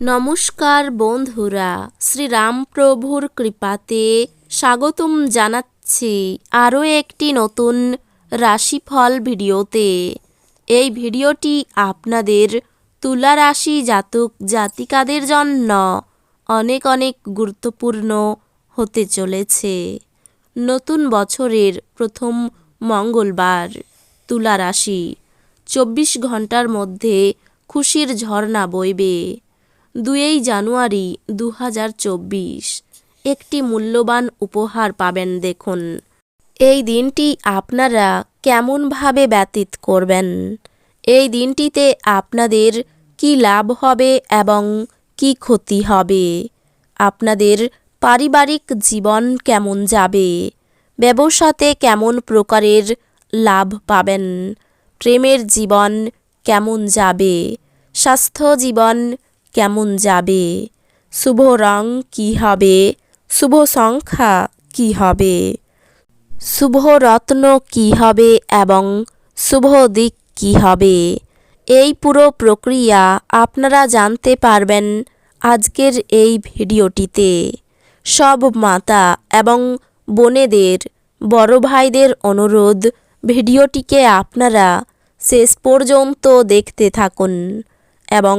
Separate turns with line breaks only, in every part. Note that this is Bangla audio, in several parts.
নমস্কার বন্ধুরা, শ্রীরামপ্রভুর কৃপাতে স্বাগতম জানাচ্ছি আরও একটি নতুন রাশিফল ভিডিওতে। এই ভিডিওটি আপনাদের তুলা রাশি জাতক জাতিকাদের জন্য অনেক অনেক গুরুত্বপূর্ণ হতে চলেছে। নতুন বছরের প্রথম মঙ্গলবার তুলা রাশি চব্বিশ ঘণ্টার মধ্যে খুশির ঝর্ণা বইবে। দুই জানুয়ারি দু হাজার চব্বিশ। একটি মূল্যবান উপহার পাবেন দেখুন। এই দিনটি আপনারা কেমনভাবে ব্যতীত করবেন? এই দিনটিতে আপনাদের কি লাভ হবে এবং কি ক্ষতি হবে? আপনাদের পারিবারিক জীবন কেমন যাবে? ব্যবসাতে কেমন প্রকারের লাভ পাবেন? প্রেমের জীবন কেমন যাবে? স্বাস্থ্য জীবন কেমন যাবে? শুভ রং কী হবে? শুভ সংখ্যা কী হবে? শুভ রত্ন কী হবে এবং শুভ দিক কী হবে? এই পুরো প্রক্রিয়া আপনারা জানতে পারবেন আজকের এই ভিডিওটিতে। সব মাতা এবং বোনেদের, বড় ভাইদের অনুরোধ, ভিডিওটিকে আপনারা শেষ পর্যন্ত দেখতে থাকুন এবং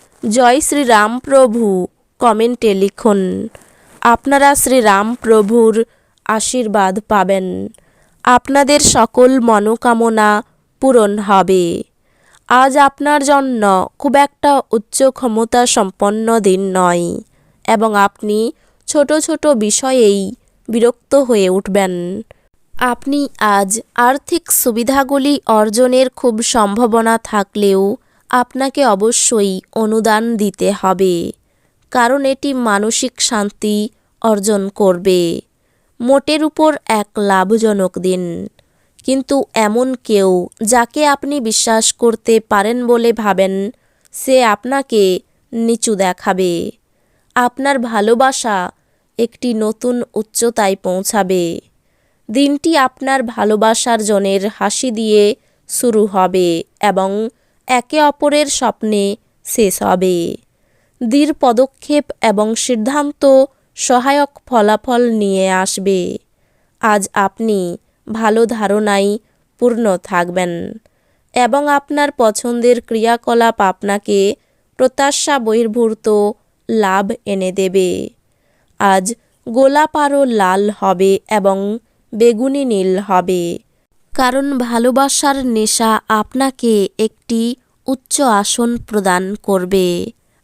জয় শ্রীরামপ্রভু কমেন্টে লিখুন। আপনারা শ্রীরামপ্রভুর আশীর্বাদ পাবেন। আপনাদের সকল মনোকামনা পূরণ হবে। আজ আপনার জন্য খুব একটা উচ্চ ক্ষমতা সম্পন্ন দিন নয় এবং আপনি ছোট ছোট বিষয়েই বিরক্ত হয়ে উঠবেন। আপনি আজ আর্থিক সুবিধাগুলি অর্জনের খুব সম্ভাবনা থাকলেও আপনাকে অবশ্যই অনুদান দিতে হবে, কারণ এটি মানসিক শান্তি অর্জন করবে। মোটের উপর এক লাভজনক দিন। কিন্তু এমন কেউ যাকে আপনি বিশ্বাস করতে পারেন বলে ভাবেন, সে আপনাকে নিচু দেখাবে। আপনার ভালোবাসা একটি নতুন উচ্চতায় পৌঁছাবে। দিনটি আপনার ভালোবাসার জনের হাসি দিয়ে শুরু হবে এবং একে অপরের স্বপ্নে শেষ হবে। দৃঢ় পদক্ষেপ এবং সিদ্ধান্ত সহায়ক ফলাফল নিয়ে আসবে। আজ আপনি ভালো ধারণাই পূর্ণ থাকবেন এবং আপনার পছন্দের ক্রিয়াকলাপ আপনাকে প্রত্যাশা বহির্ভূত লাভ এনে দেবে। আজ গোলাপ আরও লাল হবে এবং বেগুনি নীল হবে। কারণ ভালোবাসার নেশা আপনাকে একটি উচ্চ আসন প্রদান করবে।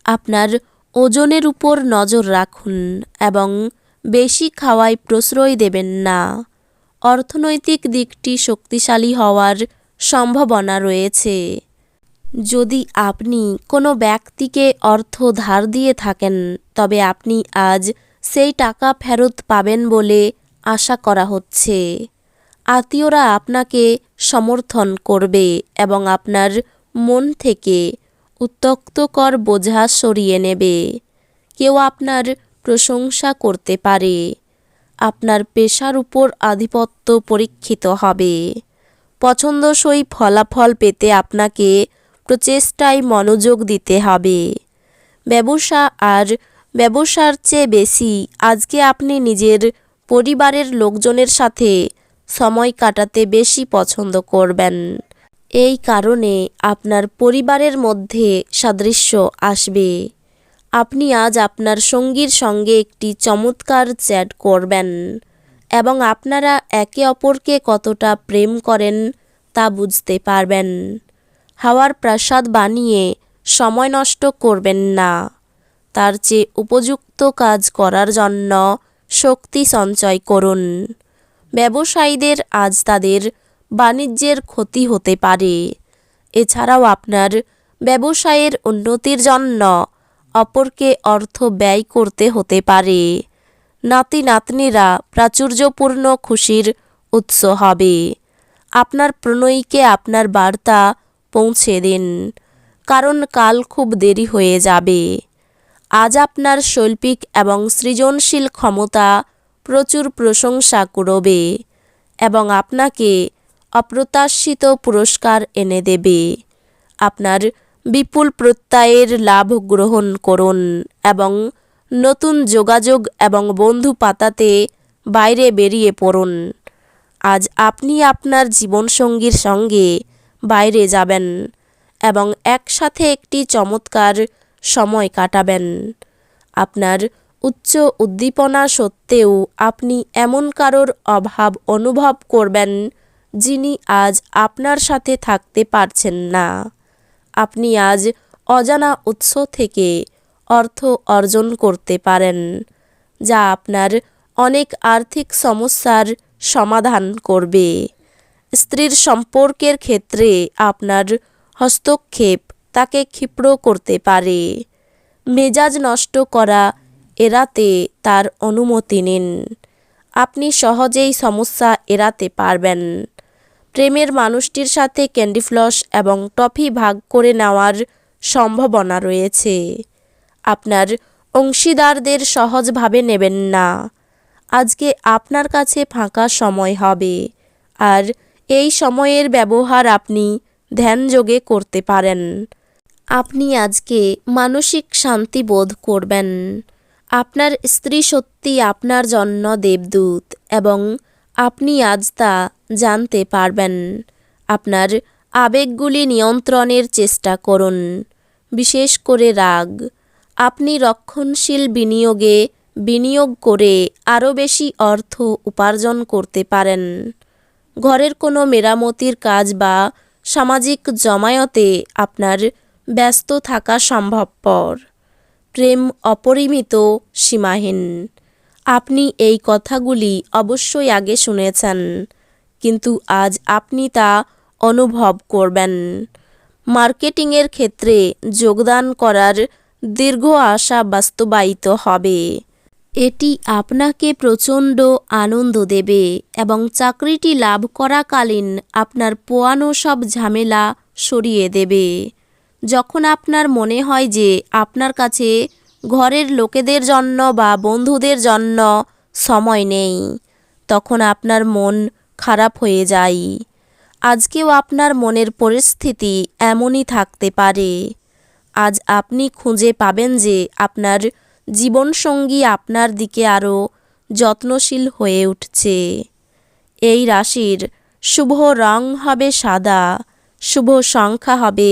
আপনার ওজনের উপর নজর রাখুন এবং বেশি খাওয়ায় প্রশ্রয় দেবেন না। অর্থনৈতিক দিকটি শক্তিশালী হওয়ার সম্ভাবনা রয়েছে। যদি আপনি কোনো ব্যক্তিকে অর্থ ধার দিয়ে থাকেন, তবে আপনি আজ সেই টাকা ফেরত পাবেন বলে আশা করা হচ্ছে। আত্মীয়রা আপনাকে সমর্থন করবে এবং আপনার মন থেকে উত্তক্তকর বোঝা সরিয়ে নেবে। কেউ আপনার প্রশংসা করতে পারে। আপনার পেশার উপর আধিপত্য পরীক্ষিত হবে। পছন্দসই ফলাফল পেতে আপনাকে প্রচেষ্টায় মনোযোগ দিতে হবে। ব্যবসা আর ব্যবসার চেয়ে বেশি আজকে আপনি নিজের পরিবারের লোকজনের সাথে সময় কাটাতে বেশি পছন্দ করবেন। এই কারণে আপনার পরিবারের মধ্যে সাদৃশ্য আসবে। আপনি আজ আপনার সঙ্গীর সঙ্গে একটি চমৎকার চ্যাট করবেন এবং আপনারা একে অপরকে কতটা প্রেম করেন তা বুঝতে পারবেন। হাওয়ার প্রাসাদ বানিয়ে সময় নষ্ট করবেন না। তার চেয়ে উপযুক্ত কাজ করার জন্য শক্তি সঞ্চয় করুন। ব্যবসায়ীদের আজ তাদের বাণিজ্যের ক্ষতি হতে পারে। এছাড়াও আপনার ব্যবসায়ের উন্নতির জন্য অপরকে অর্থ ব্যয় করতে হতে পারে। নাতি নাতনিরা প্রাচুর্যপূর্ণ খুশির উৎস হবে। আপনার প্রণয়ীকে আপনার বার্তা পৌঁছে দিন, কারণ কাল খুব দেরি হয়ে যাবে। আজ আপনার শৈল্পিক এবং সৃজনশীল ক্ষমতা প্রচুর প্রশংসা করবে এবং আপনাকে অপ্রত্যাশিত পুরস্কার এনে দেবে। আপনার বিপুল প্রত্যয়ের লাভ গ্রহণ করুন এবং নতুন যোগাযোগ এবং বন্ধু পাতাতে বাইরে বেরিয়ে পড়ুন। আজ আপনি আপনার জীবনসঙ্গীর সঙ্গে বাইরে যাবেন এবং একসাথে একটি চমৎকার সময় কাটাবেন। আপনার উচ্চ উদ্দীপনা সত্ত্বেও আপনি এমন কারোর অভাব অনুভব করবেন যিনি আজ আপনার সাথে থাকতে পারছেন না। আপনি আজ অজানা উৎস থেকে অর্থ অর্জন করতে পারেন, যা আপনার অনেক আর্থিক সমস্যার সমাধান করবে। স্ত্রীর সম্পর্কের ক্ষেত্রে আপনার হস্তক্ষেপ তাকে ক্ষিপ্র করতে পারে। মেজাজ নষ্ট করা এড়াতে তার অনুমতি নিন। আপনি সহজেই সমস্যা এড়াতে পারবেন। প্রেমের মানুষটির সাথে ক্যান্ডি ফ্লস এবং টফি ভাগ করে নেওয়ার সম্ভাবনা রয়েছে। আপনার অংশীদারদের সহজভাবে নেবেন না। আজকে আপনার কাছে ফাঁকা সময় হবে। আর এই সময়ের ব্যবহার আপনি ধ্যানযোগে করতে পারেন। আপনি আজকে মানসিক শান্তি বোধ করবেন। আপনার স্ত্রী সত্যি আপনার জন্য দেবদূত এবং আপনি আজ তা জানতে পারবেন। আপনার আবেগগুলি নিয়ন্ত্রণের চেষ্টা করুন, বিশেষ করে রাগ। আপনি রক্ষণশীল বিনিয়োগে বিনিয়োগ করে আরও বেশি অর্থ উপার্জন করতে পারেন। ঘরের কোনো মেরামতির কাজ বা সামাজিক জমায়তে আপনার ব্যস্ত থাকা সম্ভবপর। প্রেম অপরিমিত সীমাহীন। আপনি এই কথাগুলি অবশ্যই আগে শুনেছেন, কিন্তু আজ আপনি তা অনুভব করবেন। মার্কেটিংয়ের ক্ষেত্রে যোগদান করার দীর্ঘ আশা বাস্তবায়িত হবে। এটি আপনাকে প্রচণ্ড আনন্দ দেবে এবং চাকরিটি লাভ করাকালীন আপনার পোয়ানো সব ঝামেলা সরিয়ে দেবে। যখন আপনার মনে হয় যে আপনার কাছে ঘরের লোকেদের জন্য বা বন্ধুদের জন্য সময় নেই, তখন আপনার মন খারাপ হয়ে যায়। আজকেও আপনার মনের পরিস্থিতি এমনই থাকতে পারে। আজ আপনি খুঁজে পাবেন যে আপনার জীবনসঙ্গী আপনার দিকে আরও যত্নশীল হয়ে উঠছে। এই রাশির শুভ রং হবে সাদা, শুভ সংখ্যা হবে